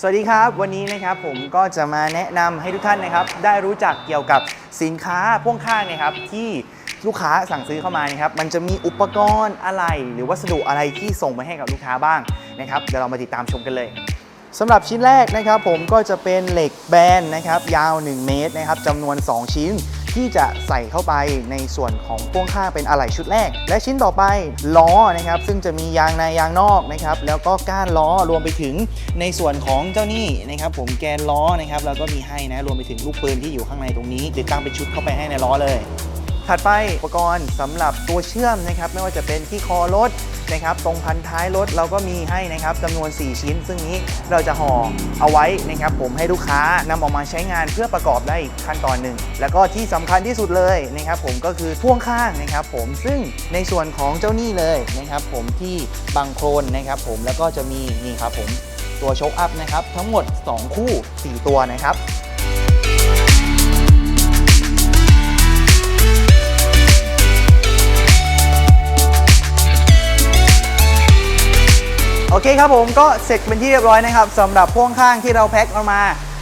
สวัสดีครับวันนี้นะครับผมก็จะมาแนะนำให้ทุกท่านนะครับ ได้รู้จักเกี่ยวกับสินค้าพ่วงข้างนะครับ ที่ลูกค้าสั่งซื้อเข้ามานะครับ มันจะมีอุปกรณ์อะไร หรือวัสดุอะไรที่ส่งไปให้กับลูกค้าบ้างนะครับเดี๋ยวเรามาติดตามชมกันเลยสำหรับชิ้นแรกนะครับ ผมก็จะเป็นเหล็กแบนนะครับ ยาว 1 เมตรนะครับจำนวน 2 ชิ้น ที่จะใส่เข้าไปในส่วนของพ่วงข้างเป็นอะไหล่ชุดแรก และชิ้นต่อไปล้อนะครับ ซึ่งจะมียางในยางนอกนะครับ แล้วก็ก้านล้อรวมไปถึงในส่วนของเจ้านี่นะครับ ผมแกนล้อนะครับแล้วก็มีให้นะรวมไปถึงลูกปืนที่อยู่ข้างในตรงนี้ติดตั้งเป็นชุดเข้าไปให้ในล้อเลยถัดไปอุปกรณ์สำหรับตัวเชื่อมนะครับ ไม่ว่าจะเป็นที่คอรถ นะครับตรงพันท้ายรถเราก็มีให้นะครับจำนวน 4 ชิ้น ซึ่งนี้เราจะห่อเอาไว้นะครับผมให้ลูกค้านำออกมาใช้งานเพื่อประกอบได้อีกขั้นตอนหนึ่ง แล้วก็ที่สำคัญที่สุดเลยนะครับผมก็คือพ่วงข้างนะครับผมซึ่งในส่วนของเจ้านี่เลยนะครับผมที่บังโครนนะครับผมแล้วก็จะมีนี่ครับผมตัวโชคอัพนะครับทั้งหมด 2 คู่ 4 ตัวนะครับ โอเคครับผมก็เสร็จเป็นที่เรียบร้อยนะครับสำหรับพ่วงข้างที่เราแพ็คออกมา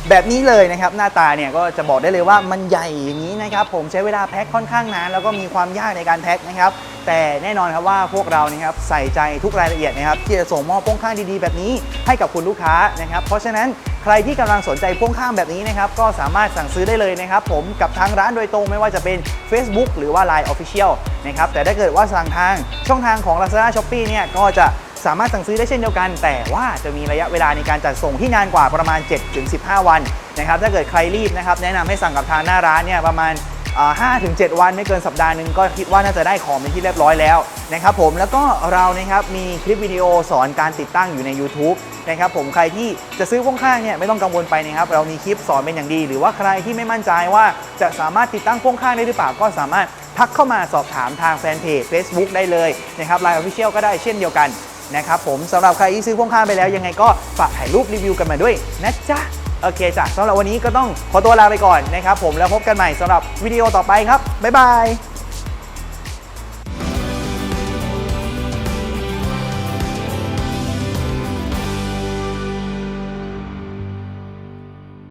แบบนี้เลยนะครับหน้าตาเนี่ยก็จะบอกได้เลยว่ามันใหญ่อย่างนี้นะครับผมใช้เวลาแพ็คค่อนข้างนานแล้วก็มีความยากในการแพ็คนะครับแต่แน่นอนครับว่าพวกเรานะครับใส่ใจทุกรายละเอียดนะครับที่จะส่งมอบพ่วงข้างดีๆ แบบนี้ให้กับคุณลูกค้านะครับเพราะฉะนั้นใครที่กำลังสนใจพ่วงข้างแบบนี้นะครับก็สามารถสั่งซื้อได้เลยนะครับผมกับทางร้านโดยตรงไม่ว่าจะเป็น Facebook หรือว่า Line Official นะครับแต่ถ้าเกิดว่าสั่งทางช่องทางของ Lazada Shopee เนี่ยก็จะ สามารถสั่งซื้อได้เช่นเดียวกัน แต่ว่าจะมีระยะเวลาในการจัดส่งที่นานกว่าประมาณ 7-15 วันนะครับถ้าเกิดใครรีบนะครับแนะนำให้สั่งกับทางหน้าร้านเนี่ยประมาณ5ถึง7วันไม่เกินสัปดาห์หนึ่งก็คิดว่าน่าจะได้ของเป็นที่เรียบร้อยแล้วนะครับผมแล้วก็เรานะครับมีคลิปวิดีโอสอนการติดตั้งอยู่ใน YouTube นะครับผมใครที่จะซื้อพ่วงข้างเนี่ยไม่ต้องกังวลไปนะครับเรามีคลิปสอนเป็นอย่างดี หรือว่าใครที่ไม่มั่นใจว่าจะสามารถติดตั้งพ่วงข้างได้หรือเปล่าก็สามารถทักเข้ามาสอบถามทางแฟนเพจ Facebook ได้เลยนะครับ Line Official ก็ได้เช่นเดียวกัน นะครับผมสำหรับใครที่ซื้อพ่วงข้างไปแล้ว ยังไงก็ฝากถ่ายรูปรีวิวกันมาด้วยนะจ๊ะโอเคจ้ะสำหรับวันนี้ก็ต้องขอตัวลาไปก่อนนะครับผมแล้วพบกันใหม่สำหรับวิดีโอต่อไปครับบ๊ายบาย